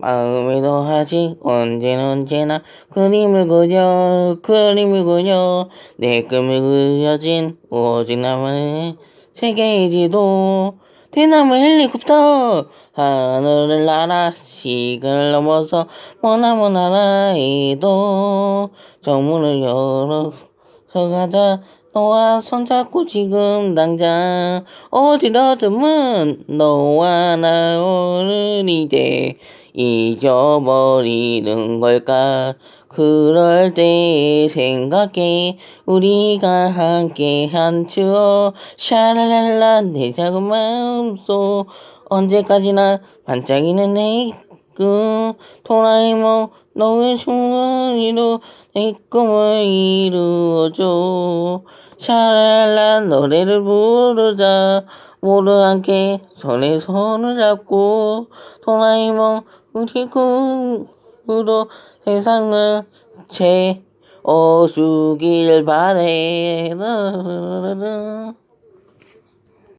마음에도 하지 언제나 언제나 그림을 그려 그림을 그려. 내 꿈을 그려진 오직 나만의 세계의 지도 대나무 헬리콥터. 하늘을 날아 시간을 넘어서 머나먼 나라에도 저 문을 열어서 가자. 너와 손잡고 지금 당장 어디로든 너와 나 오늘 이제 잊어버리는 걸까? 그럴 때 생각해. 우리가 함께 한 추억. 샤랄랄라 내 작은 마음속. 언제까지나 반짝이는 내꿈. 도라에몽 너의 순간이로 내 꿈을 이루어줘 샤랄랄라 노래를 부르자 모두 함께 손에 손을 잡고 도라에몽 우리 꿈으로 세상을 채워주길 바래.